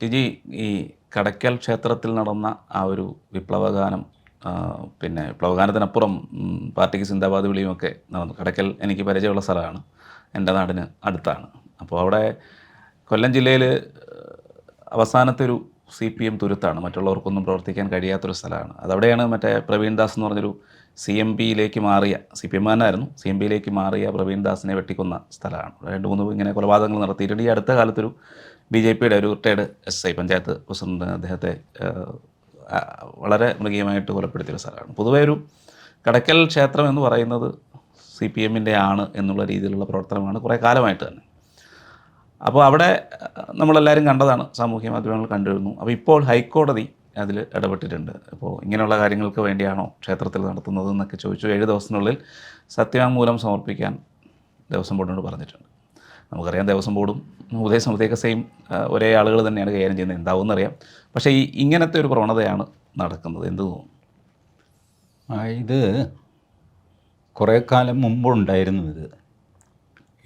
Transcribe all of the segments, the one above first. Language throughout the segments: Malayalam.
ടിജി ഈ കടയ്ക്കൽ ക്ഷേത്രത്തിൽ നടന്ന ആ ഒരു വിപ്ലവഗാനം പിന്നെ വിപ്ലവഗാനത്തിനപ്പുറം പാർട്ടിക്ക് സിന്ദാബാദ് വിളിയുമൊക്കെ നടന്നു. കടയ്ക്കൽ എനിക്ക് പരിചയമുള്ള സ്ഥലമാണ്. എന്റെ നാടിന് അടുത്താണ്. അപ്പോൾ അവിടെ കൊല്ലം ജില്ലയിൽ അവസാനത്തെ ഒരു സി പി എം തുരുത്താണ്. മറ്റുള്ളവർക്കൊന്നും പ്രവർത്തിക്കാൻ കഴിയാത്തൊരു സ്ഥലമാണ്. അതവിടെയാണ് മറ്റേ പ്രവീൺദാസ് എന്ന് പറഞ്ഞൊരു സി എം പിയിലേക്ക് മാറിയ സി പി എം മാനായിരുന്നു സി എം പിയിലേക്ക് മാറിയ പ്രവീൺ ദാസിനെ വെട്ടിക്കൊന്ന സ്ഥലമാണ്. രണ്ട് മൂന്ന് ഇങ്ങനെ കൊലപാതകങ്ങൾ നടത്തിയിട്ടുണ്ട്. ഈ അടുത്ത കാലത്തൊരു ബി ജെ പിയുടെ ഒരു retired S I panchayat president അദ്ദേഹത്തെ വളരെ മൃഗീയമായിട്ട് കൊലപ്പെടുത്തിയ ഒരു സ്ഥലമാണ്. പൊതുവെ ഒരു കടക്കൽ ക്ഷേത്രം എന്ന് പറയുന്നത് സി പി എമ്മിന്റെ ആണ് എന്നുള്ള രീതിയിലുള്ള പ്രവർത്തനമാണ് കുറേ കാലമായിട്ട് തന്നെ. അപ്പോൾ അവിടെ നമ്മളെല്ലാവരും കണ്ടതാണ് സാമൂഹ്യ മാധ്യമങ്ങൾ കണ്ടിരുന്നു അപ്പോൾ ഇപ്പോൾ ഹൈക്കോടതി അതിൽ ഇടപെട്ടിട്ടുണ്ട്. അപ്പോൾ ഇങ്ങനെയുള്ള കാര്യങ്ങൾക്ക് വേണ്ടിയാണോ ക്ഷേത്രത്തിൽ നടത്തുന്നത് എന്നൊക്കെ ചോദിച്ചു ഏഴ് ദിവസത്തിനുള്ളിൽ സത്യവാങ്മൂലം സമർപ്പിക്കാൻ ദേവസ്വം ബോർഡിനോട് പറഞ്ഞിട്ടുണ്ട്. നമുക്കറിയാം ദേവസ്വം ബോർഡും ഉദയസമിതിയൊക്കെ സെയിം ഒരേ ആളുകൾ തന്നെയാണ് കൈകാര്യം ചെയ്യുന്നത്. എന്താവും എന്നറിയാം. പക്ഷേ ഈ ഇങ്ങനത്തെ ഒരു പ്രവണതയാണ് നടക്കുന്നത്. എന്ത് തോന്നുന്നു? ഇത് കുറേ കാലം മുമ്പുണ്ടായിരുന്നു ഇത്.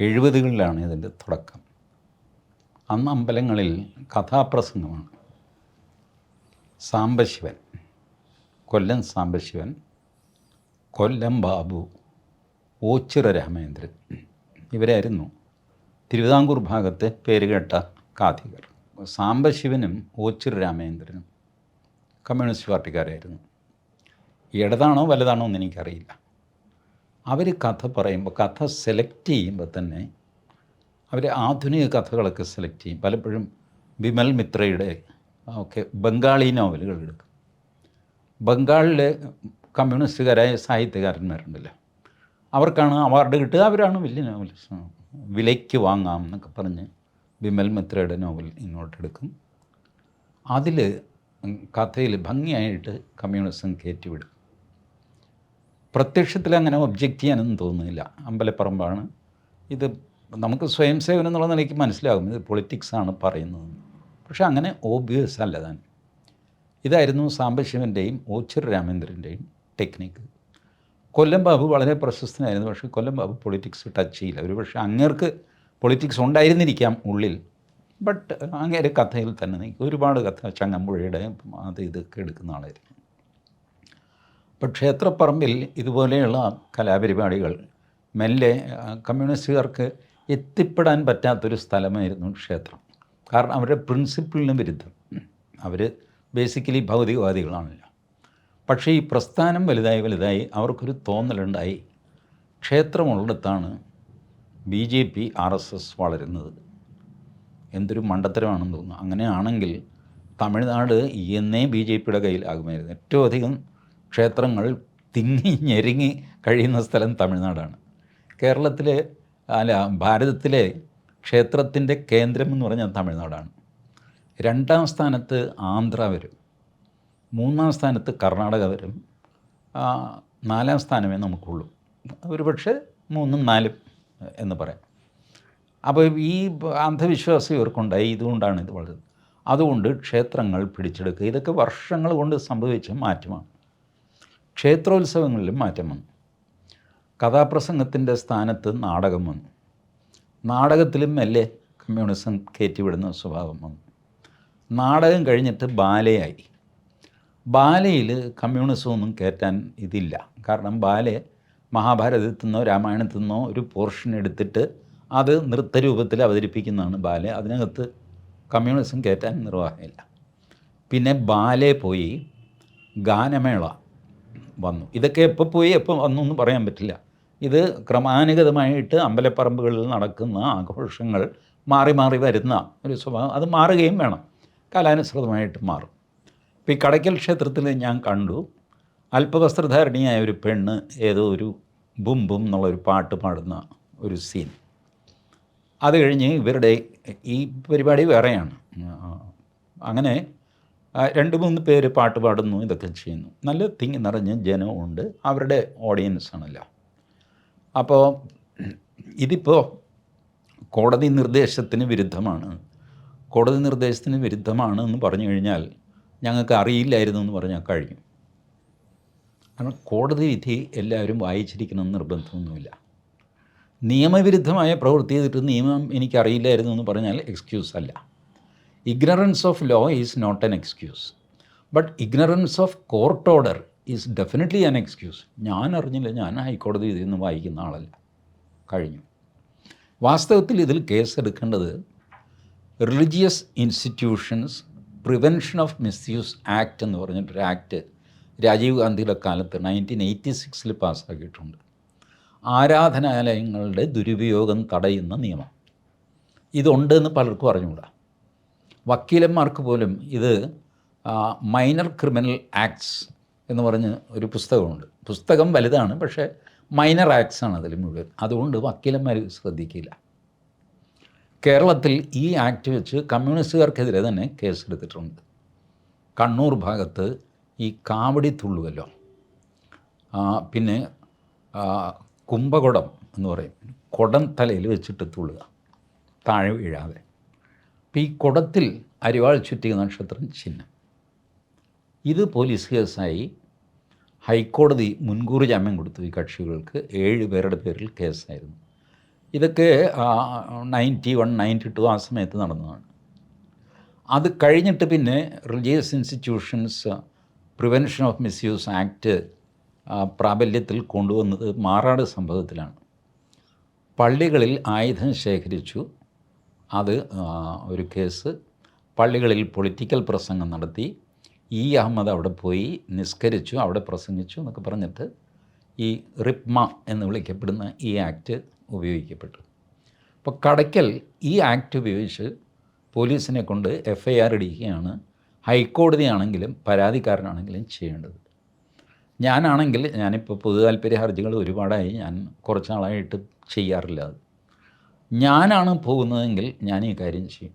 എഴുപതുകളിലാണ് ഇതിന്റെ തുടക്കം. അന്ന് അമ്പലങ്ങളിൽ കഥാപ്രസംഗമാണ്. സാംബശിവൻ കൊല്ലം സാംബശിവൻ കൊല്ലം ബാബു ഓച്ചിറ രാമേന്ദ്രൻ ഇവരായിരുന്നു. തിരുവിതാംകൂർ ഭാഗത്തെ പേരുകേട്ട കാഥികർ സാംബശിവനും ഓച്ചിർ രാമേന്ദ്രനും കമ്മ്യൂണിസ്റ്റ് പാർട്ടിക്കാരായിരുന്നു. ഇടതാണോ വലുതാണോ എന്ന് എനിക്കറിയില്ല. അവർ കഥ പറയുമ്പോൾ കഥ സെലക്ട് ചെയ്യുമ്പോൾ തന്നെ അവർ ആധുനിക കഥകളൊക്കെ സെലക്ട് ചെയ്യും. പലപ്പോഴും വിമൽ മിത്രയുടെ ഒക്കെ ബംഗാളി നോവലുകൾ എടുക്കും. ബംഗാളിലെ കമ്മ്യൂണിസ്റ്റുകാരായ സാഹിത്യകാരന്മാരുണ്ടല്ലോ. അവർക്കാണ് അവാർഡ് കിട്ടുക അവരാണ് വലിയ നോവലിസ്റ്റ്. വിലയ്ക്ക് വാങ്ങാം എന്നൊക്കെ പറഞ്ഞ് വിമൽ മിത്രയുടെ നോവൽ ഇങ്ങോട്ടെടുക്കും അതിൽ കഥയിൽ ഭംഗിയായിട്ട് കമ്മ്യൂണിസം കയറ്റിവിടും. പ്രത്യക്ഷത്തിൽ അങ്ങനെ ഒബ്ജക്റ്റ് ചെയ്യാനൊന്നും തോന്നുന്നില്ല. അമ്പലപ്പറമ്പാണ്. ഇത് നമുക്ക് സ്വയം സേവനം എന്നുള്ള നിലയ്ക്ക് മനസ്സിലാകും. ഇത് പൊളിറ്റിക്സാണ് പറയുന്നത്. പക്ഷെ അങ്ങനെ ഓബിയസ് അല്ല താൻ. ഇതായിരുന്നു സാംബശിവന്റെയും ഓച്ചിർ രാമേന്ദ്രന്റെയും ടെക്നിക്ക് കൊല്ലം ബാബു വളരെ പ്രശസ്തനായിരുന്നു. പക്ഷേ കൊല്ലം ബാബു പൊളിറ്റിക്സ് ടച്ച് ചെയ്യില്ല. ഒരു പക്ഷേ അങ്ങേർക്ക് പൊളിറ്റിക്സ് ഉണ്ടായിരുന്നിരിക്കാം ഉള്ളിൽ. ബട്ട് അങ്ങേരെ കഥയിൽ തന്നെ നിൽക്കും ഒരുപാട് കഥ ചങ്ങമ്പുഴയുടെ അത് ഇതൊക്കെ എടുക്കുന്ന ആളായിരുന്നു. ഇപ്പോൾ ക്ഷേത്രപ്പറമ്പിൽ ഇതുപോലെയുള്ള കലാപരിപാടികൾ മെല്ലെ കമ്മ്യൂണിസ്റ്റുകാർക്ക് എത്തിപ്പെടാൻ പറ്റാത്തൊരു സ്ഥലമായിരുന്നു ക്ഷേത്രം. കാരണം അവരുടെ പ്രിൻസിപ്പിളിന് വിരുദ്ധം. അവർ ബേസിക്കലി ഭൗതികവാദികളാണല്ലോ. പക്ഷേ ഈ പ്രസ്ഥാനം വലുതായി വലുതായി അവർക്കൊരു തോന്നലുണ്ടായി. ക്ഷേത്രമുള്ളിടത്താണ് B J P R S S വളരുന്നത്. എന്തൊരു മണ്ടത്തരമാണെന്ന് തോന്നുന്നു. അങ്ങനെയാണെങ്കിൽ തമിഴ്നാട് എന്നേ ബി ജെ പിയുടെ കയ്യിലാകുമായിരുന്നു ഏറ്റവും അധികം ക്ഷേത്രങ്ങൾ തിങ്ങി ഞെരുങ്ങി കഴിയുന്ന സ്ഥലം തമിഴ്നാടാണ്. കേരളത്തിലെ അല്ല ഭാരതത്തിലെ ക്ഷേത്രത്തിന്റെ കേന്ദ്രം എന്ന് പറഞ്ഞാൽ തമിഴ്നാടാണ്. രണ്ടാം സ്ഥാനത്ത് ആന്ധ്ര വരും. മൂന്നാം സ്ഥാനത്ത് കർണാടക വരും. നാലാം സ്ഥാനമേ നമുക്കുള്ളൂ. ഒരു പക്ഷേ മൂന്നും നാലും എന്ന് പറയാം. അപ്പോൾ ഈ അന്ധവിശ്വാസം ഇവർക്കുണ്ടായി. ഇതുകൊണ്ടാണ് ഇത് വളരുന്നത്. അതുകൊണ്ട് ക്ഷേത്രങ്ങൾ പിടിച്ചെടുക്കുക. ഇതൊക്കെ വർഷങ്ങൾ കൊണ്ട് സംഭവിച്ച മാറ്റമാണ്. ക്ഷേത്രോത്സവങ്ങളിലും മാറ്റം വന്നു. കഥാപ്രസംഗത്തിന്റെ സ്ഥാനത്ത് നാടകം വന്നു. നാടകത്തിലും മെല്ലെ കമ്മ്യൂണിസം കയറ്റിവിടുന്ന സ്വഭാവം വന്നു. നാടകം കഴിഞ്ഞിട്ട് ബാലയായി. ബാലയിൽ കമ്മ്യൂണിസം ഒന്നും കയറ്റാൻ ഇതില്ല. കാരണം ബാലെ മഹാഭാരതത്തിൽ നിന്നോ രാമായണത്തിൽ നിന്നോ ഒരു പോർഷൻ എടുത്തിട്ട് അത് നൃത്തരൂപത്തിൽ അവതരിപ്പിക്കുന്നതാണ് ബാലെ അതിനകത്ത് കമ്മ്യൂണിസം കയറ്റാൻ നിർവാഹമില്ല. പിന്നെ ബാലെ പോയി ഗാനമേള വന്നു. ഇതൊക്കെ എപ്പോൾ പോയി എപ്പോൾ വന്നു എന്ന് പറയാൻ പറ്റില്ല. ഇത് ക്രമാനുഗതമായിട്ട് അമ്പലപ്പറമ്പുകളിൽ നടക്കുന്ന ആഘോഷങ്ങൾ മാറി മാറി വരുന്ന ഒരു സ്വഭാവം. അത് മാറുകയും വേണം. കാലാനുസൃതമായിട്ട് മാറും. ഇപ്പോൾ ഈ കടയ്ക്കൽ ക്ഷേത്രത്തിൽ ഞാൻ കണ്ടു. അല്പവസ്ത്രധാരണിയായ ഒരു പെണ്ണ് ഏതോ ഒരു ബും ബും എന്നുള്ളൊരു പാട്ട് പാടുന്ന ഒരു സീൻ. അത് കഴിഞ്ഞ് ഇവരുടെ ഈ പരിപാടി വേറെയാണ്. അങ്ങനെ രണ്ട് മൂന്ന് പേര് പാട്ട് പാടുന്നു ഇതൊക്കെ ചെയ്യുന്നു. നല്ല തിങ്ങി നിറഞ്ഞ് ജനമുണ്ട് അവരുടെ ഓഡിയൻസ് ആണല്ലോ. അപ്പോൾ ഇതിപ്പോൾ കോടതി നിർദ്ദേശത്തിന് വിരുദ്ധമാണ്. കോടതി നിർദ്ദേശത്തിന് വിരുദ്ധമാണ് എന്ന് പറഞ്ഞു കഴിഞ്ഞാൽ ഞങ്ങൾക്ക് അറിയില്ലായിരുന്നു എന്ന് പറഞ്ഞാൽ കഴിഞ്ഞു. കാരണം കോടതി വിധി എല്ലാവരും വായിച്ചിരിക്കണമെന്ന് നിർബന്ധമൊന്നുമില്ല. നിയമവിരുദ്ധമായ പ്രവൃത്തി ചെയ്തിട്ട് നിയമം എനിക്കറിയില്ലായിരുന്നു എന്ന് പറഞ്ഞാൽ എക്സ്ക്യൂസ് അല്ല. Ignorance of law is not an excuse but ignorance of court order is definitely an excuse ഞാൻ അറിഞ്ഞില്ല ഞാൻ ഹൈക്കോടതി ഇതിൽ നിന്ന് വായിക്കുന്ന ആളല്ല. കഴിഞ്ഞു. വാസ്തവത്തിൽ ഇതിൽ കേസ് എടുക്കേണ്ടത് religious institutions prevention of misuse act എന്ന് പറഞ്ഞിട്ടൊരു ആക്ട് രാജീവ് ഗാന്ധിയുടെ കാലത്ത് നയന്റീൻ എയ്റ്റി സിക്സിൽ പാസ്സാക്കിയിട്ടുണ്ട്. ആരാധനാലയങ്ങളുടെ ദുരുപയോഗം തടയുന്ന നിയമം. ഇതുണ്ടെന്ന് പലർക്കും അറിഞ്ഞുകൂടാ. വക്കീലന്മാർക്ക് പോലും ഇത് മൈനർ ക്രിമിനൽ ആക്ട്സ് എന്ന് പറഞ്ഞ് ഒരു പുസ്തകമുണ്ട്. പുസ്തകം വലുതാണ് പക്ഷേ മൈനർ ആക്ട്സ് ആണ് അതിൽ മുഴുവൻ. അതുകൊണ്ട് വക്കീലന്മാർ ശ്രദ്ധിക്കില്ല. കേരളത്തിൽ ഈ ആക്ട് വെച്ച് കമ്മ്യൂണിസ്റ്റുകാർക്കെതിരെ തന്നെ കേസെടുത്തിട്ടുണ്ട്. കണ്ണൂർ ഭാഗത്ത് ഈ കാവടി തുള്ളുവല്ലോ. പിന്നെ കുംഭകുടം എന്ന് പറയും. കുടം തലയിൽ വെച്ചിട്ട് തുള്ളുക. താഴെ വീഴാതെ. അപ്പം ഈ കുടത്തിൽ അരിവാൾ ചുറ്റിക നക്ഷത്രം ചിഹ്നം. ഇത് പോലീസ് കേസായി ഹൈക്കോടതി മുൻകൂർ ജാമ്യം കൊടുത്തു ഈ കക്ഷികൾക്ക്. ഏഴ് പേരുടെ പേരിൽ കേസായിരുന്നു. ഇതൊക്കെ നയന്റി വൺ നയന്റി ടു ആ സമയത്ത് നടന്നതാണ്. അത് കഴിഞ്ഞിട്ട് പിന്നെ religious institutions prevention of misuse act പ്രാബല്യത്തിൽ കൊണ്ടുവന്നത് മാറാട് സംഭവത്തിലാണ്. പള്ളികളിൽ ആയുധം ശേഖരിച്ചു. അത് ഒരു കേസ്. പള്ളികളിൽ പൊളിറ്റിക്കൽ പ്രസംഗം നടത്തി. ഇ. അഹമ്മദ് അവിടെ പോയി നിസ്കരിച്ചു അവിടെ പ്രസംഗിച്ചു എന്നൊക്കെ പറഞ്ഞിട്ട് ഈ റിപ്മ എന്ന് വിളിക്കപ്പെടുന്ന ഈ ആക്ട് ഉപയോഗിക്കപ്പെട്ടു. അപ്പോൾ കടയ്ക്കൽ ഈ ആക്ട് ഉപയോഗിച്ച് പോലീസിനെ കൊണ്ട് എഫ് ഐ ആർ ഇടിക്കുകയാണ് ഹൈക്കോടതിയാണെങ്കിലും പരാതിക്കാരനാണെങ്കിലും ചെയ്യേണ്ടത്. ഞാനാണെങ്കിൽ ഞാനിപ്പോൾ പൊതു താല്പര്യ ഹർജികൾ ഒരുപാടായി ഞാൻ കുറച്ച് നാളായിട്ട് ചെയ്യാറില്ല അത്. ഞാനാണ് പോകുന്നതെങ്കിൽ ഞാൻ ഈ കാര്യം ചെയ്യും.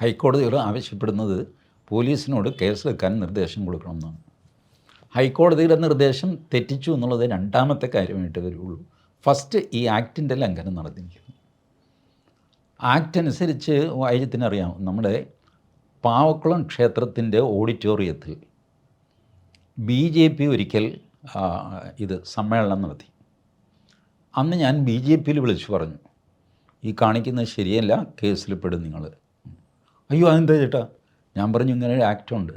ഹൈക്കോടതികൾ ആവശ്യപ്പെടുന്നത് പോലീസിനോട് കേസ് കേസെടുക്കാൻ നിർദ്ദേശം കൊടുക്കണമെന്നാണ്. ഹൈക്കോടതിയുടെ നിർദ്ദേശം തെറ്റിച്ചു എന്നുള്ളത് രണ്ടാമത്തെ കാര്യമായിട്ട് വരുള്ളൂ. ഫസ്റ്റ് ഈ ആക്ടിന്റെ ലംഘനം നടന്നിരിക്കുന്നു ആക്ട് അനുസരിച്ച് വൈദ്യത്തിനറിയാം നമ്മുടെ പാവക്കുളം ക്ഷേത്രത്തിന്റെ ഓഡിറ്റോറിയത്തിൽ ബി ജെ പി ഒരിക്കൽ ഇത് സമ്മേളനം നടത്തി. അന്ന് ഞാൻ ബി ജെ പിയിൽ വിളിച്ചു പറഞ്ഞു ഈ കാണിക്കുന്നത് ശരിയല്ല കേസിൽ പെടും നിങ്ങൾ. അയ്യോ അതെന്താ ചേട്ടാ? ഞാൻ പറഞ്ഞു ഇങ്ങനെ ഒരു ആക്റ്റുണ്ട്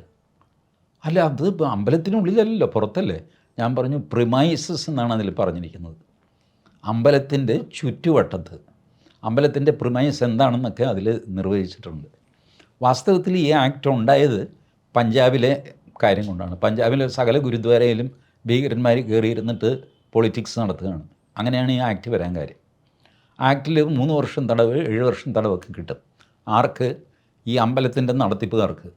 അല്ല അത് അമ്പലത്തിനുള്ളിലല്ലല്ലോ പുറത്തല്ലേ? ഞാൻ പറഞ്ഞു പ്രിമൈസസ് എന്നാണ് അതിൽ പറഞ്ഞിരിക്കുന്നത്. അമ്പലത്തിന്റെ ചുറ്റുവട്ടത്ത്. അമ്പലത്തിന്റെ പ്രിമൈസ് എന്താണെന്നൊക്കെ അതിൽ നിർവഹിച്ചിട്ടുണ്ട്. വാസ്തവത്തിൽ ഈ ആക്ട് ഉണ്ടായത് പഞ്ചാബിലെ കാര്യം കൊണ്ടാണ്. പഞ്ചാബിലെ സകല ഗുരുദ്വാരയിലും ഭീകരന്മാർ കയറിയിരുന്നിട്ട് പൊളിറ്റിക്സ് നടത്തുകയാണ്. അങ്ങനെയാണ് ഈ ആക്ട് വരാൻ കാര്യം. ആക്ടിൽ മൂന്ന് വർഷം തടവ് ഏഴ് വർഷം തടവൊക്കെ കിട്ടും. ആർക്ക്? ഈ അമ്പലത്തിന്റെ നടത്തിപ്പുകാർക്ക്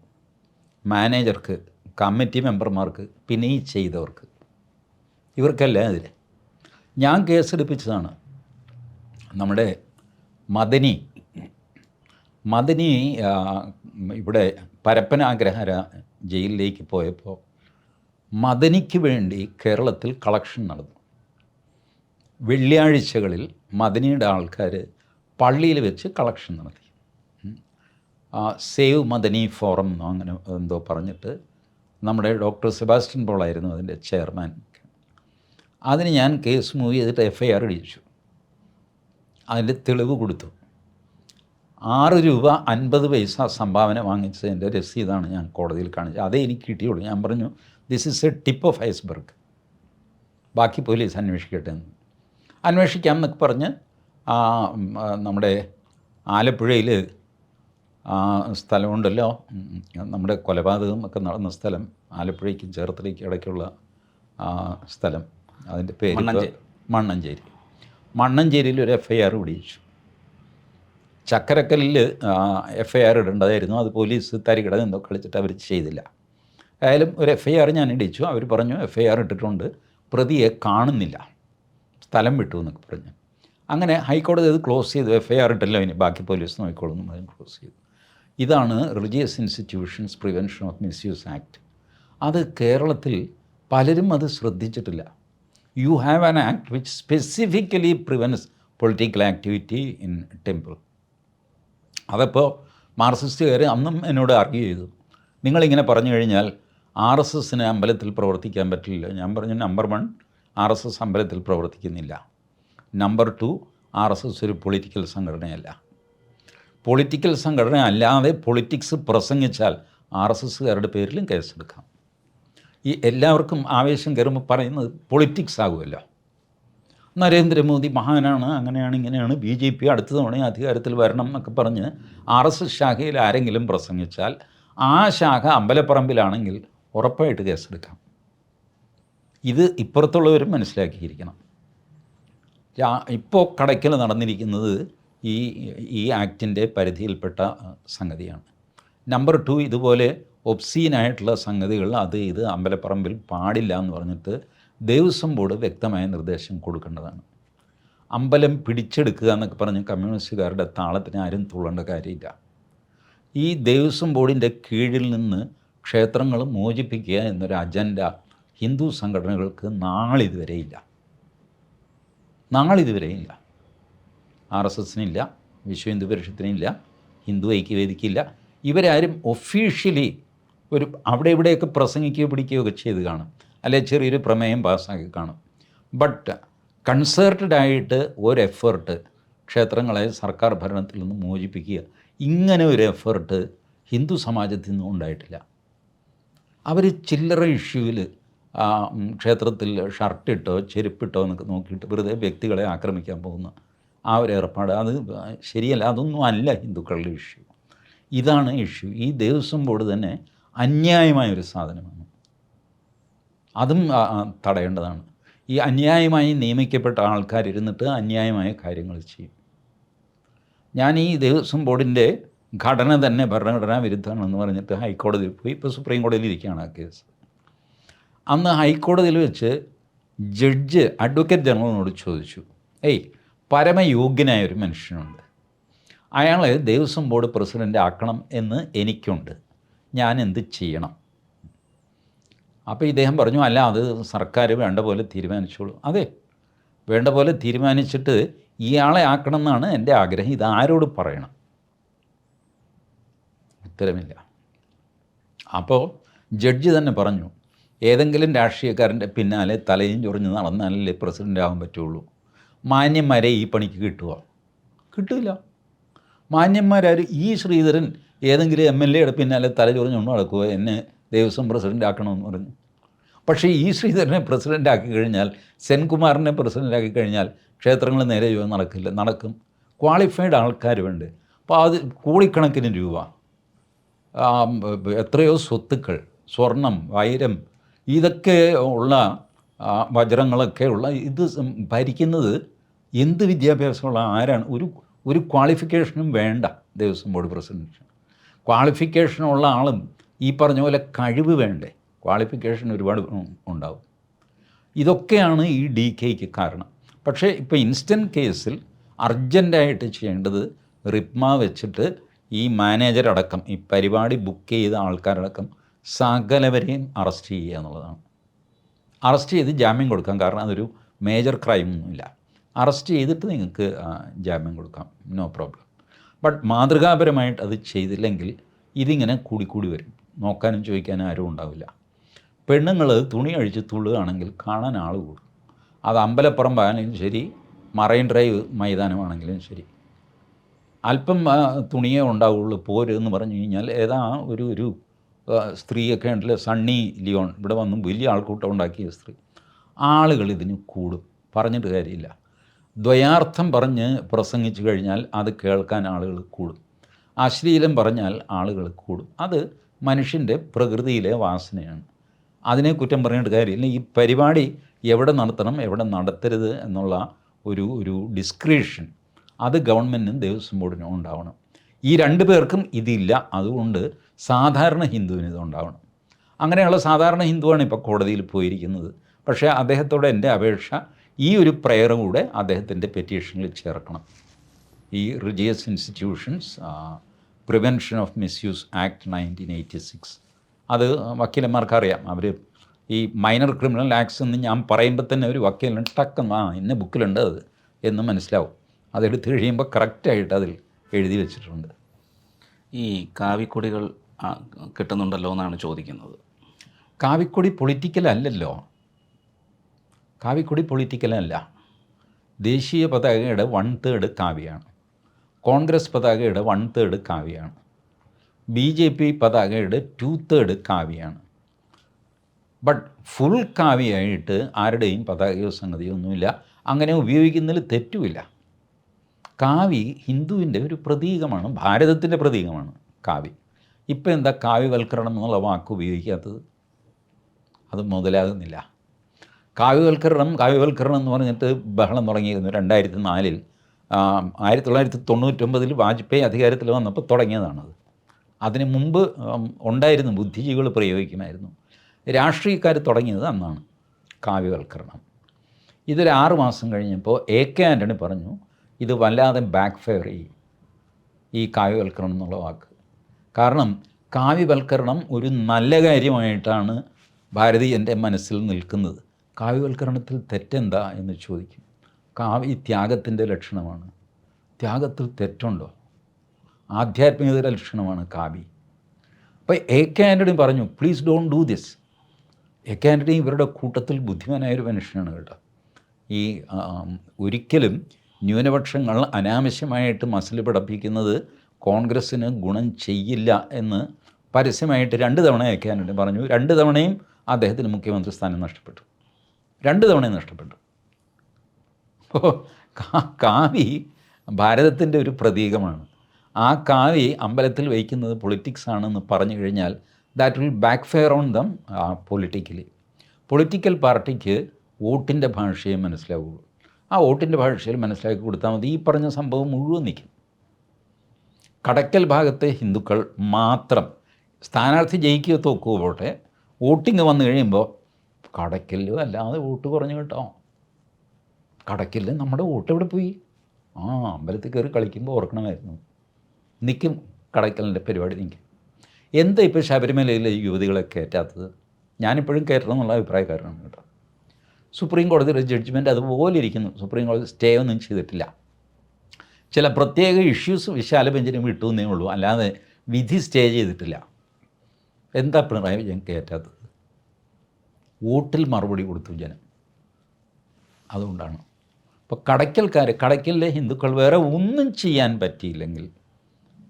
മാനേജർക്ക് കമ്മിറ്റി മെമ്പർമാർക്ക് പിന്നെ ഈ ചെയ്തവർക്ക്. ഇവർക്കല്ല അതിൽ ഞാൻ കേസെടുപ്പിച്ചതാണ്. നമ്മുടെ മദനി മദനി ഇവിടെ പരപ്പനാഗ്രഹര ജയിലിലേക്ക് പോയപ്പോൾ മദനിക്ക് വേണ്ടി കേരളത്തിൽ കളക്ഷൻ നടന്നു. വെള്ളിയാഴ്ചകളിൽ മദനിയുടെ ആൾക്കാർ പള്ളിയിൽ വെച്ച് കളക്ഷൻ നടത്തി. സേവ് മദനി ഫോറം എന്നോ അങ്ങനെ എന്തോ പറഞ്ഞിട്ട് നമ്മുടെ ഡോക്ടർ സെബാസ്റ്റ്യൻ പോളായിരുന്നു അതിന്റെ ചെയർമാൻ. അതിന് ഞാൻ കേസ് മൂവ് ചെയ്തിട്ട് എഫ് ഐ ആർ ഇടിച്ചു. അതിന്റെ തെളിവ് കൊടുത്തു. ആറ് രൂപ അൻപത് പൈസ സംഭാവന വാങ്ങിച്ചതിന്റെ രസീതാണ് ഞാൻ കോടതിയിൽ കാണിച്ചത്. അതേ എനിക്ക് കിട്ടിയുള്ളൂ. ഞാൻ പറഞ്ഞു this is a tip of iceberg ബാക്കി പോലീസ് അന്വേഷിക്കട്ടെ എന്ന്. അന്വേഷിക്കാം എന്നൊക്കെ പറഞ്ഞ് നമ്മുടെ ആലപ്പുഴയിൽ സ്ഥലമുണ്ടല്ലോ. നമ്മുടെ കൊലപാതകം ഒക്കെ നടന്ന സ്ഥലം ആലപ്പുഴയ്ക്കും ചേർത്തലയ്ക്കും ഇടയ്ക്കുള്ള സ്ഥലം. അതിന്റെ പേര് മണ്ണഞ്ചേരി. മണ്ണഞ്ചേരി. മണ്ണഞ്ചേരിയിൽ ഒരു എഫ് ഐ ആർ പിടിച്ചു ചക്കരക്കല്ലിൽ എഫ് ഐ ആർ ഇടേണ്ടതായിരുന്നു. അത് പോലീസ് തരികിട എന്തോ കളിച്ചിട്ട് അവർ ചെയ്തില്ല. ആയാലും ഒരു എഫ് ഐ ആർ ഞാൻ ഇടിച്ചു. അവർ പറഞ്ഞു എഫ് ഐ ആർ ഇട്ടിട്ടുണ്ട്. പ്രതിയെ കാണുന്നില്ല. സ്ഥലം വിട്ടു എന്നൊക്കെ പറഞ്ഞു. അങ്ങനെ ഹൈക്കോടതി അത് ക്ലോസ് ചെയ്തു. എഫ് ഐ ആർ ഇട്ടല്ലോ. ഇനി ബാക്കി പോലീസ് നോക്കിക്കോളും എന്ന് പറഞ്ഞ് ക്ലോസ് ചെയ്തു. ഇതാണ് religious institutions prevention of misuse act അത് കേരളത്തിൽ പലരും അത് ശ്രദ്ധിച്ചിട്ടില്ല. You have an act which specifically prevents political activity in temple അതപ്പോൾ മാർസിസ്റ്റുകാർ അന്നും എന്നോട് ആർഗ്യൂ ചെയ്തു. നിങ്ങളിങ്ങനെ പറഞ്ഞു കഴിഞ്ഞാൽ ആർ എസ് എസിന് അമ്പലത്തിൽ പ്രവർത്തിക്കാൻ പറ്റില്ല. ഞാൻ പറഞ്ഞു number one R S S അമ്പലത്തിൽ പ്രവർത്തിക്കുന്നില്ല. Number two R S S ഒരു പൊളിറ്റിക്കൽ സംഘടനയല്ല. പൊളിറ്റിക്കൽ സംഘടന അല്ലാതെ പൊളിറ്റിക്സ് പ്രസംഗിച്ചാൽ ആർ എസ് എസ്സുകാരുടെ പേരിലും കേസെടുക്കാം. ഈ എല്ലാവർക്കും ആവേശം കയറുമ്പോൾ പറയുന്നത് പൊളിറ്റിക്സ് ആകുമല്ലോ. നരേന്ദ്രമോദി മഹാനാണ് അങ്ങനെയാണ് ഇങ്ങനെയാണ് ബി ജെ പി അടുത്ത തവണ അധികാരത്തിൽ വരണം എന്നൊക്കെ പറഞ്ഞ് ആർ എസ് എസ് ശാഖയിൽ ആരെങ്കിലും പ്രസംഗിച്ചാൽ ആ ശാഖ അമ്പലപ്പറമ്പിലാണെങ്കിൽ ഉറപ്പായിട്ട് കേസെടുക്കാം. ഇത് ഇപ്പുറത്തുള്ളവരും മനസ്സിലാക്കിയിരിക്കണം. ഇപ്പോൾ കടയ്ക്കൽ നടന്നിരിക്കുന്നത് ഈ ഈ ആക്ടിന്റെ പരിധിയിൽപ്പെട്ട സംഗതിയാണ്. നമ്പർ ടു ഇതുപോലെ ഒബ്സീനായിട്ടുള്ള സംഗതികൾ അത് ഇത് അമ്പലപ്പറമ്പിൽ പാടില്ല എന്ന് പറഞ്ഞിട്ട് ദേവസ്വം ബോർഡ് വ്യക്തമായ നിർദ്ദേശം കൊടുക്കേണ്ടതാണ്. അമ്പലം പിടിച്ചെടുക്കുക എന്നൊക്കെ പറഞ്ഞ് കമ്മ്യൂണിസ്റ്റുകാരുടെ താളത്തിന് ആരും തുള്ളേണ്ട കാര്യമില്ല. ഈ ദേവസ്വം ബോർഡിന്റെ കീഴിൽ നിന്ന് ക്ഷേത്രങ്ങൾ മോചിപ്പിക്കുക എന്നൊരു അജണ്ട ഹിന്ദു സംഘടനകൾക്ക് നാളിതുവരെയില്ല നാളിതുവരെയില്ല ആർ എസ് എസിനില്ല വിശ്വ ഹിന്ദു പരിഷത്തിനില്ല ഹിന്ദു ഐക്യവേദിക്കില്ല. ഇവരാരും ഒഫീഷ്യലി ഒരു അവിടെ ഇവിടെയൊക്കെ പ്രസംഗിക്കുകയോ പിടിക്കുകയോ ഒക്കെ ചെയ്ത് കാണും. അല്ലെ ചെറിയൊരു പ്രമേയം പാസ്സാക്കി കാണും. ബട്ട് കൺസേർട്ടഡ് ആയിട്ട് ഒരു എഫേർട്ട് ക്ഷേത്രങ്ങളെ സർക്കാർ ഭരണത്തിൽ നിന്ന് മോചിപ്പിക്കുക. ഇങ്ങനെ ഒരു എഫേർട്ട് ഹിന്ദു സമാജത്തിൽ നിന്നും ഉണ്ടായിട്ടില്ല. അവർ ചില്ലറ ഇഷ്യൂവിൽ ക്ഷേത്രത്തിൽ ഷർട്ടിട്ടോ ചെരുപ്പിട്ടോ എന്നൊക്കെ നോക്കിയിട്ട് വെറുതെ വ്യക്തികളെ ആക്രമിക്കാൻ പോകുന്ന ആ ഒരു ഏർപ്പാട്. അത് ശരിയല്ല അതൊന്നും അല്ല ഹിന്ദുക്കളുടെ ഇഷ്യൂ ഇതാണ് ഇഷ്യൂ ഈ ദേവസ്വം ബോർഡ് തന്നെ അന്യായമായ ഒരു സാധനമാണ്. അതും തടയേണ്ടതാണ്. ഈ അന്യായമായി നിയമിക്കപ്പെട്ട ആൾക്കാരിരുന്നിട്ട് അന്യായമായ കാര്യങ്ങൾ ചെയ്യും. ഞാൻ ഈ ദേവസ്വം ബോർഡിന്റെ ഘടന തന്നെ ഭരണഘടനാ വിരുദ്ധമാണെന്ന് പറഞ്ഞിട്ട് ഹൈക്കോടതിയിൽ പോയി ഇപ്പോൾ സുപ്രീം കോടതിയിൽ ഇരിക്കുകയാണ് ആ കേസ്. അന്ന് ഹൈക്കോടതിയിൽ വെച്ച് ജഡ്ജ് അഡ്വക്കേറ്റ് ജനറലിനോട് ചോദിച്ചു ഏയ് പരമയോഗ്യനായ ഒരു മനുഷ്യനുണ്ട്. അയാളെ ദേവസ്വം ബോർഡ് പ്രസിഡന്റ് ആക്കണം എന്ന് എനിക്കുണ്ട്. ഞാൻ എന്ത് ചെയ്യണം? അപ്പോൾ ഇദ്ദേഹം പറഞ്ഞു അല്ല അത് സർക്കാർ വേണ്ട പോലെ തീരുമാനിച്ചോളൂ. അതെ വേണ്ട പോലെ തീരുമാനിച്ചിട്ട് ഇയാളെ ആക്കണം എന്നാണ് എന്റെ ആഗ്രഹം. ഇത് ആരോട് പറയണം? ഉത്തരമില്ല. അപ്പോൾ ജഡ്ജി തന്നെ പറഞ്ഞു ഏതെങ്കിലും രാഷ്ട്രീയക്കാരന്റെ പിന്നാലെ തലയും ചൊറിഞ്ഞ് നടന്നാലല്ലേ പ്രസിഡന്റ് ആവാൻ പറ്റുള്ളൂ. മാന്യന്മാരെ ഈ പണിക്ക് കിട്ടുക കിട്ടില്ല മാന്യന്മാരാരും ഈ ശ്രീധരൻ ഏതെങ്കിലും എം എൽ എയുടെ പിന്നാലെ തല നടക്കുക എന്നെ ദേവസ്വം പ്രസിഡന്റ് ആക്കണമെന്ന് പറഞ്ഞു. പക്ഷേ ഈ ശ്രീധരനെ പ്രസിഡന്റ് ആക്കി കഴിഞ്ഞാൽ സെൻകുമാറിനെ പ്രസിഡന്റ് ആക്കി കഴിഞ്ഞാൽ ക്ഷേത്രങ്ങൾ നേരെ ചൊവ്വേ നടക്കില്ല നടക്കും. ക്വാളിഫൈഡ് ആൾക്കാർ വേണ്ട? അപ്പോൾ അത് കോടിക്കണക്കിന് രൂപ. എത്രയോ സ്വത്തുക്കൾ സ്വർണം വൈരം ഇതൊക്കെ ഉള്ള വജ്രങ്ങളൊക്കെ ഉള്ള ഇത് ഭരിക്കുന്നത് എന്ത് വിദ്യാഭ്യാസമുള്ള ആരാണ്? ഒരു ഒരു ക്വാളിഫിക്കേഷനും വേണ്ട ദേവസ്വം ബോർഡ് പ്രസിഡന്റ് ക്വാളിഫിക്കേഷനുള്ള ആളും ഈ പറഞ്ഞ പോലെ കഴിവ് വേണ്ടേ? ക്വാളിഫിക്കേഷൻ ഒരുപാട് ഉണ്ടാവും. ഇതൊക്കെയാണ് ഈ ഡി കെക്ക് കാരണം. പക്ഷേ ഇപ്പോൾ ഇൻസ്റ്റന്റ് കേസിൽ അർജന്റായിട്ട് ചെയ്യേണ്ടത് റിപ്മ വെച്ചിട്ട് ഈ മാനേജർ അടക്കം ഈ പരിപാടി ബുക്ക് ചെയ്ത ആൾക്കാരടക്കം സകലവരെയും അറസ്റ്റ് ചെയ്യുക എന്നുള്ളതാണ്. അറസ്റ്റ് ചെയ്ത് ജാമ്യം കൊടുക്കാം. കാരണം അതൊരു മേജർ ക്രൈം ഒന്നുമില്ല അറസ്റ്റ് ചെയ്തിട്ട് നിങ്ങൾക്ക് ജാമ്യം കൊടുക്കാം. No problem. ബട്ട് മാതൃകാപരമായിട്ട് അത് ചെയ്തില്ലെങ്കിൽ ഇതിങ്ങനെ കൂടിക്കൂടി വരും. നോക്കാനും ചോദിക്കാനും ആരും ഉണ്ടാവില്ല. പെണ്ണുങ്ങൾ തുണി അഴിച്ച് തുള്ളുകയാണെങ്കിൽ കാണാൻ ആൾ കൂടും. അത് അമ്പലപ്പുറമ്പാണെങ്കിലും ശരി മറൈൻ ഡ്രൈവ് മൈതാനമാണെങ്കിലും ശരി. അല്പം തുണിയേ ഉണ്ടാവുള്ളൂ പോര് എന്ന് പറഞ്ഞു കഴിഞ്ഞാൽ ഏതാ ഒരു ഒരു സ്ത്രീയൊക്കെ ഉണ്ടല്ലോ സണ്ണി ലിയോൺ. ഇവിടെ വന്ന് വലിയ ആൾക്കൂട്ടം ഉണ്ടാക്കിയ സ്ത്രീ. ആളുകൾ ഇതിന് കൂടും. പറഞ്ഞിട്ട് കാര്യമില്ല. ദ്വയാർത്ഥം പറഞ്ഞ് പ്രസംഗിച്ചു കഴിഞ്ഞാൽ അത് കേൾക്കാൻ ആളുകൾ കൂടും. അശ്ലീലം പറഞ്ഞാൽ ആളുകൾ കൂടും. അത് മനുഷ്യന്റെ പ്രകൃതിയിലെ വാസനയാണ്. അതിനെ കുറ്റം പറഞ്ഞിട്ട് കാര്യമില്ല. ഈ പരിപാടി എവിടെ നടത്തണം എവിടെ നടത്തരുത് എന്നുള്ള ഒരു ഒരു ഡിസ്ക്രിപ്ഷൻ അത് ഗവൺമെന്റിനും ദേവസ്വം ബോർഡിനും ഉണ്ടാവണം. ഈ രണ്ട് പേർക്കും ഇതില്ല. അതുകൊണ്ട് സാധാരണ ഹിന്ദുവിന് ഇത് ഉണ്ടാവണം. അങ്ങനെയുള്ള സാധാരണ ഹിന്ദുവാണ് ഇപ്പോൾ കോടതിയിൽ പോയിരിക്കുന്നത്. പക്ഷേ അദ്ദേഹത്തോട് എന്റെ അപേക്ഷ ഈ ഒരു പ്രയറും കൂടെ അദ്ദേഹത്തിന്റെ പെറ്റീഷനിൽ ചേർക്കണം. ഈ religious institutions prevention of misuse act nineteen eighty six അത് വക്കീലന്മാർക്കറിയാം. അവർ ഈ മൈനർ ക്രിമിനൽ ആക്ട്സ് എന്ന് ഞാൻ പറയുമ്പോൾ തന്നെ ഒരു വക്കീലിന് ടക്കം ആ ഇന്ന ബുക്കിലുണ്ട് അത് എന്ന് മനസ്സിലാവും. അതെടുത്ത് കഴിയുമ്പോൾ കറക്റ്റായിട്ട് അതിൽ എഴുതി വെച്ചിട്ടുണ്ട്. ഈ കാവിക്കൊടികൾ കിട്ടുന്നുണ്ടല്ലോ എന്നാണ് ചോദിക്കുന്നത്. കാവിക്കൊടി പൊളിറ്റിക്കൽ അല്ലല്ലോ. കാവിക്കൊടി പൊളിറ്റിക്കലല്ല. ദേശീയ പതാകയുടെ വൺ തേർഡ് കാവ്യാണ്. കോൺഗ്രസ് പതാകയുടെ വൺ തേർഡ് കാവ്യാണ്. ബി ജെ പി പതാകയുടെ ടു തേർഡ് കാവ്യാണ്. ബട്ട് ഫുൾ കാവ്യായിട്ട് ആരുടെയും പതാകയോ സംഗതിയോ ഒന്നുമില്ല. അങ്ങനെ ഉപയോഗിക്കുന്നതിൽ തെറ്റുമില്ല. കാവി ഹിന്ദുവിന്റെ ഒരു പ്രതീകമാണ് ഭാരതത്തിന്റെ പ്രതീകമാണ് കാവി ഇപ്പം എന്താ കാവ്യവൽക്കരണം എന്നുള്ള വാക്ക് ഉപയോഗിക്കാത്തത്? അത് മുതലാകുന്നില്ല. കാവ്യവൽക്കരണം കാവ്യവൽക്കരണം എന്ന് പറഞ്ഞിട്ട് ബഹളം തുടങ്ങിയിരുന്നു രണ്ടായിരത്തി നാലിൽ ആയിരത്തി തൊള്ളായിരത്തി തൊണ്ണൂറ്റൊമ്പതിൽ വാജ്പേയി അധികാരത്തിൽ വന്നപ്പോൾ തുടങ്ങിയതാണത്. അതിന് മുമ്പ് ഉണ്ടായിരുന്നു ബുദ്ധിജീവികൾ പ്രയോഗിക്കുമായിരുന്നു. രാഷ്ട്രീയക്കാർ തുടങ്ങിയത് അന്നാണ് കാവ്യവൽക്കരണം. ഇതൊരു ആറ് മാസം കഴിഞ്ഞപ്പോൾ എ കെ ആന്റണി പറഞ്ഞു ഇത് വല്ലാതെ ബാക്ക് ഫെയർ ചെയ്യും ഈ കാവ്യവൽക്കരണം എന്നുള്ള വാക്ക്. കാരണം കാവ്യവൽക്കരണം ഒരു നല്ല കാര്യമായിട്ടാണ് ഭാരതീയന്റെ മനസ്സിൽ നിൽക്കുന്നത്. കാവ്യവൽക്കരണത്തിൽ തെറ്റെന്താ എന്ന് ചോദിക്കും. കാവ്യ ത്യാഗത്തിന്റെ ലക്ഷണമാണ്. ത്യാഗത്തിൽ തെറ്റുണ്ടോ? ആധ്യാത്മികതയുടെ ലക്ഷണമാണ് കാവ്യ. അപ്പോൾ എ കെ ആന്റണി പറഞ്ഞു please don't do this A K Antony ഇവരുടെ കൂട്ടത്തിൽ ബുദ്ധിമാനായൊരു മനുഷ്യനാണ് കേട്ടോ. ഈ ഒരിക്കലും ന്യൂനപക്ഷങ്ങൾ അനാവശ്യമായിട്ട് മസിൽ പിടപ്പിക്കുന്നത് കോൺഗ്രസ്സിന് ഗുണം ചെയ്യില്ല എന്ന് പരസ്യമായിട്ട് രണ്ട് തവണ എ കെ ആന്റണി പറഞ്ഞു. രണ്ട് തവണയും അദ്ദേഹത്തിന് മുഖ്യമന്ത്രി സ്ഥാനം നഷ്ടപ്പെട്ടു. രണ്ട് തവണയും നഷ്ടപ്പെട്ടു. അപ്പോൾ കാവി ഭാരതത്തിന്റെ ഒരു പ്രതീകമാണ്. ആ കാവി അമ്പലത്തിൽ വയ്ക്കുന്നത് പൊളിറ്റിക്സ് ആണെന്ന് പറഞ്ഞു കഴിഞ്ഞാൽ that will backfire on them politically political പാർട്ടിക്ക് വോട്ടിന്റെ ഭാഷയെ മനസ്സിലാവുള്ളൂ. ആ വോട്ടിന്റെ ഭാഷയിൽ മനസ്സിലാക്കി കൊടുത്താൽ മതി. ഈ പറഞ്ഞ സംഭവം മുഴുവൻ നിൽക്കും. കടക്കൽ ഭാഗത്തെ ഹിന്ദുക്കൾ മാത്രം സ്ഥാനാർത്ഥി ജയിക്കുകയോ തോക്കുകയോ പോട്ടെ വോട്ടിങ് വന്നു കഴിയുമ്പോൾ കടക്കലിൽ അല്ലാതെ വോട്ട് കുറഞ്ഞു കേട്ടോ. കടക്കലിൽ നമ്മുടെ വോട്ട് എവിടെ പോയി? ആ അമ്പലത്തിൽ കയറി കളിക്കുമ്പോൾ ഓർക്കണമായിരുന്നു. നിൽക്കും കടക്കലിന്റെ പരിപാടി നിൽക്കും എന്താ ഇപ്പോൾ ശബരിമലയിലെ യുവതികളെ കയറ്റാത്തത്? ഞാനിപ്പോഴും കയറ്റണം എന്നുള്ള അഭിപ്രായക്കാരനാണ് കേട്ടോ. സുപ്രീം കോടതിയുടെ ജഡ്ജ്മെന്റ് അതുപോലെ ഇരിക്കുന്നു. സുപ്രീം കോടതി സ്റ്റേ ഒന്നും ചെയ്തിട്ടില്ല. ചില പ്രത്യേക ഇഷ്യൂസ് വിശാല ബെഞ്ചിന് വിട്ടു എന്നേ ഉള്ളൂ. അല്ലാതെ വിധി സ്റ്റേ ചെയ്തിട്ടില്ല. എന്താ പിണറായി വിജയൻ കയറ്റാത്തത്? വോട്ടിൽ മറുപടി കൊടുത്തു ജനം. അതുകൊണ്ടാണ്. ഇപ്പോൾ കടയ്ക്കൽക്കാർ കടയ്ക്കലിലെ ഹിന്ദുക്കൾ വേറെ ഒന്നും ചെയ്യാൻ പറ്റിയില്ലെങ്കിൽ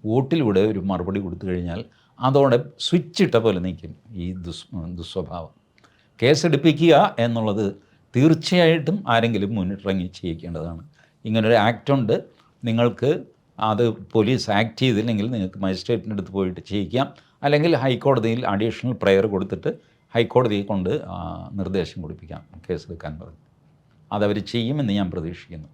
വോട്ടിലൂടെ ഒരു മറുപടി കൊടുത്തു കഴിഞ്ഞാൽ അതോടെ സ്വിച്ച് ഇട്ട പോലെ നിൽക്കും ഈ ദുസ് ദുസ്വഭാവം. കേസെടുപ്പിക്കുക എന്നുള്ളത് തീർച്ചയായിട്ടും ആരെങ്കിലും മുന്നിട്ടിറങ്ങി ചെയ്യിക്കേണ്ടതാണ്. ഇങ്ങനൊരു ആക്ട് ഉണ്ട്. നിങ്ങൾക്ക് അത് പോലീസ് ആക്ട് ചെയ്തില്ലെങ്കിൽ നിങ്ങൾക്ക് മജിസ്ട്രേറ്റിന്റെ അടുത്ത് പോയിട്ട് ചെയ്യിക്കാം. അല്ലെങ്കിൽ ഹൈക്കോടതിയിൽ അഡീഷണൽ പ്രയർ കൊടുത്തിട്ട് ഹൈക്കോടതിയെ കൊണ്ട് നിർദ്ദേശം കൊടുപ്പിക്കാം കേസെടുക്കാൻ പറഞ്ഞു. അതവർ ചെയ്യുമെന്ന് ഞാൻ പ്രതീക്ഷിക്കുന്നു.